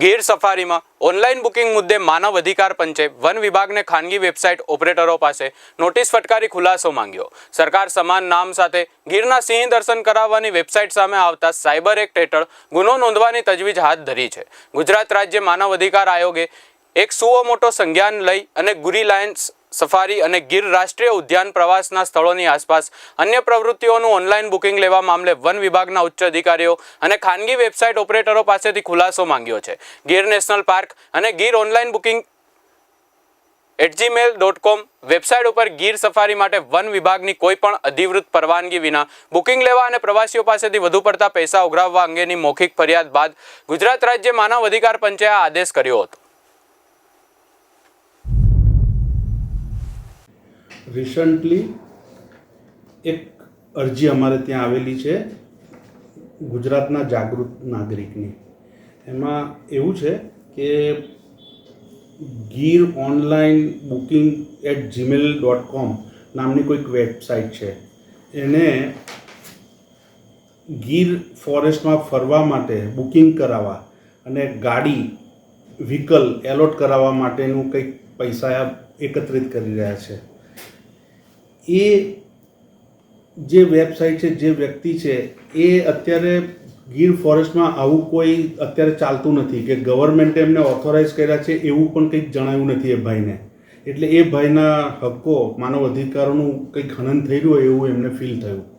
Gir સફારીમાં online booking મુદ્દે માનવ અધિકાર પંચે વન વિભાગને ખાનગી વેબસાઇટ ઓપરેટરો પાસે નોટિસ ફટકારી ખુલાસો માંગ્યો. સરકાર સમાન નામ સાથે ગીરના સિંહ દર્શન કરાવવાની વેબસાઇટ સામે આવતા સાયબર એક્ટ હેઠળ ગુનો નોંધવાની તજવીજ હાથ ધરી છે. ગુજરાત રાજ્ય માનવ અધિકાર આયોગે એક સુઓ મોટો સંજ્ઞાન લઈ અને ગુરી લાયન્સ સફારી અને ગીર રાષ્ટ્રીય ઉદ્યાન પ્રવાસના સ્થળોની આસપાસ અન્ય પ્રવૃત્તિઓનું ઓનલાઈન બુકિંગ લેવા મામલે વન વિભાગના ઉચ્ચ અધિકારીઓ અને ખાનગી વેબસાઇટ ઓપરેટરો પાસેથી ખુલાસો માંગ્યો છે. ગીર નેશનલ પાર્ક અને Gir online booking at Gmail dot com website ઉપર ગીર સફારી માટે વન વિભાગની કોઈ પણ અધિવૃત પરવાનગી વિના બુકિંગ લેવા અને પ્રવાસીઓ પાસેથી વધુ પડતા પૈસા ઉઘરાવવા અંગેની મૌખિક ફરિયાદ બાદ ગુજરાત રાજ્ય માનવ અધિકાર પંચે આ આદેશ કર્યો હતો. રિસન્ટલી એક અરજી અમારે ત્યાં આવેલી છે ગુજરાતના જાગૃત નાગરિકની. એમાં એવું છે કે Gir online booking at Gmail dot com નામની કોઈક વેબસાઇટ છે. એને ગીર ફોરેસ્ટમાં ફરવા માટે બુકિંગ કરાવવા અને ગાડી, વ્હીકલ એલોટ કરાવવા માટેનું કંઈક પૈસા એકત્રિત કરી રહ્યા છે. એ જે વેબસાઇટ છે, જે વ્યક્તિ છે, એ અત્યારે ગીર ફોરેસ્ટમાં આવું કોઈ અત્યારે ચાલતું નથી કે ગવર્મેન્ટે એમને ઓથોરાઇઝ કર્યા છે એવું પણ કંઈક જણાયું નથી એ ભાઈને. એટલે એ ભાઈના હક્કો, માનવ અધિકારોનું કંઈક હનન થઈ રહ્યું હોય એવું એમને ફીલ થયું.